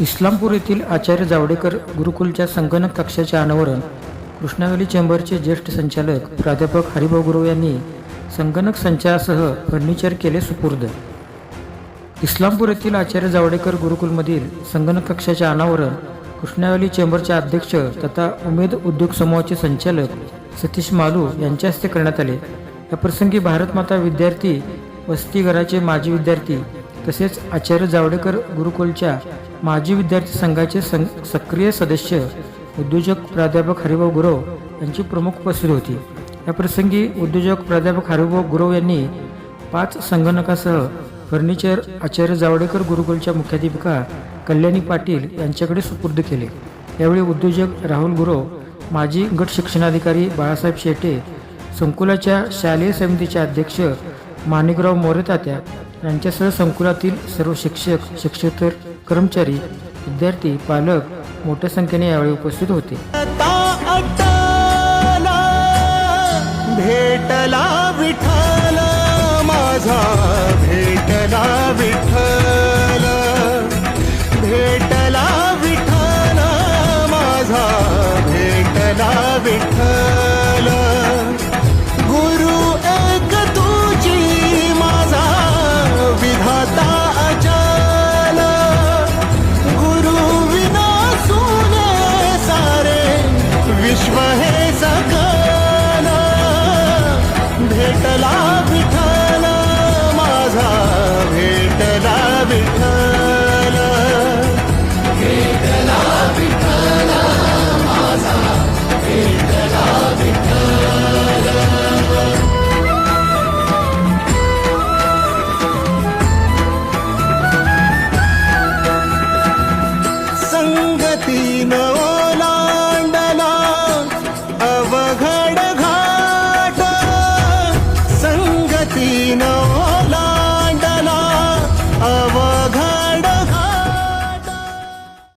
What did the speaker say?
इस्लामपूर येथील आचार्य जावडेकर गुरुकुलच्या संगणक कक्षाचे अनावरण कृष्णावेली चेंबरचे ज्येष्ठ संचालक प्राध्यापक हरिभाऊ गुरव यांनी संगणक संचासह फर्निचर केले सुपूर्द. इस्लामपूर येथील आचार्य जावडेकर गुरुकुलमधील संगणक कक्षाचे अनावरण कृष्णावली चेंबरचे अध्यक्ष तथा उमेद उद्योग समूहाचे संचालक सतीश मालू यांच्या हस्ते करण्यात आले. याप्रसंगी भारतमाता विद्यार्थी वसतिगृहाचे माजी विद्यार्थी तसेच आचार्य जावडेकर गुरुकुलच्या माजी विद्यार्थी संघाचे सं सक्रिय सदस्य उद्योजक प्राध्यापक हरिभाऊ गुरव यांची प्रमुख उपस्थिती होती. या प्रसंगी उद्योजक प्राध्यापक हरिभाऊ गुरव यांनी पाच संगणकासह फर्निचर आचार्य जावडेकर गुरुकुलच्या मुख्याध्यापिका कल्याणी पाटील यांच्याकडे सुपूर्द केले. यावेळी उद्योजक राहुल गुरव माजी गट शिक्षणाधिकारी बाळासाहेब शेटे संकुलाच्या शालेय समितीचे अध्यक्ष माणिकराव मोरेतात्या यांच्यासह संकुलातील सर्व शिक्षक शिक्षकेतर कर्मचारी विद्यार्थी पालक मोठ्या संख्येने यावेळी उपस्थित होते. भेटला विठ्ठल माझा भेटला विठ्ठल. भेटला विठ्ठल माझा भेटला विठ्ठल. भेटला विठ्ठल भेटला विठ्ठल माझा भेटला विठ्ठल संगती